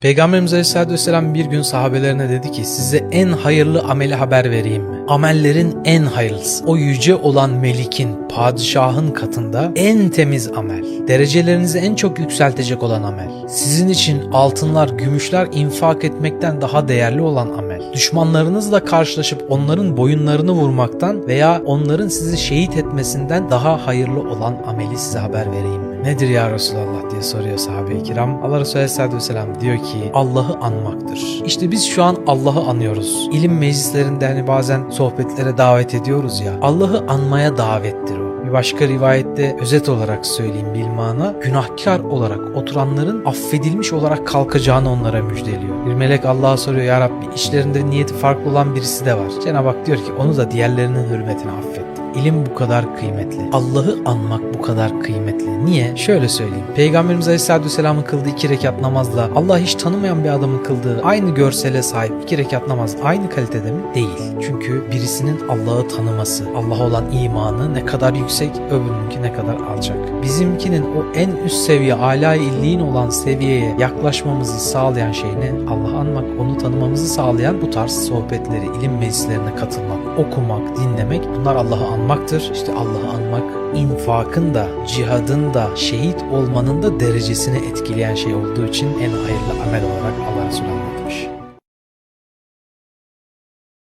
Peygamberimiz Aleyhisselatü Vesselam bir gün sahabelerine dedi ki size en hayırlı ameli haber vereyim mi? Amellerin en hayırlısı. O yüce olan melikin, padişahın katında en temiz amel. Derecelerinizi en çok yükseltecek olan amel. Sizin için altınlar, gümüşler infak etmekten daha değerli olan amel. Düşmanlarınızla karşılaşıp onların boyunlarını vurmaktan veya onların sizi şehit etmesinden daha hayırlı olan ameli size haber vereyim mi? Nedir ya Resulallah diye soruyor sahabe-i kiram. Allah Resulü Aleyhisselatü Vesselam diyor ki Allah'ı anmaktır. İşte biz şu an Allah'ı anıyoruz. İlim meclislerinde hani bazen sohbetlere davet ediyoruz ya. Allah'ı anmaya davettir o. Bir başka rivayette özet olarak söyleyeyim bilmana günahkar olarak oturanların affedilmiş olarak kalkacağını onlara müjdeliyor. Bir melek Allah'a soruyor ya Rabbi işlerinde niyeti farklı olan birisi de var. Cenab-ı Hak diyor ki onu da diğerlerinin hürmetine affettim. İlim bu kadar kıymetli. Allah'ı anmak bu kadar kıymetli. Niye? Şöyle söyleyeyim. Peygamberimiz Aleyhisselatü Vesselam'ın kıldığı iki rekat namazla Allah hiç tanımayan bir adamın kıldığı aynı görsele sahip iki rekat namaz aynı kalitede mi? Değil. Çünkü birisinin Allah'ı tanıması, Allah'a olan imanı ne kadar yüksek, öbürününki ne kadar alçak. Bizimkinin o en üst seviye, âlâ-i illiğin olan seviyeye yaklaşmamızı sağlayan şey ne? Allah'ı anmak, onu tanımamızı sağlayan bu tarz sohbetleri, ilim meclislerine katılmak, okumak, dinlemek bunlar Allah'ı anmaktır. İşte Allah'ı anmak infakın da, cihadın da, şehit olmanın da derecesini etkileyen şey olduğu için en hayırlı amel olarak Allah Resulü anlatmış.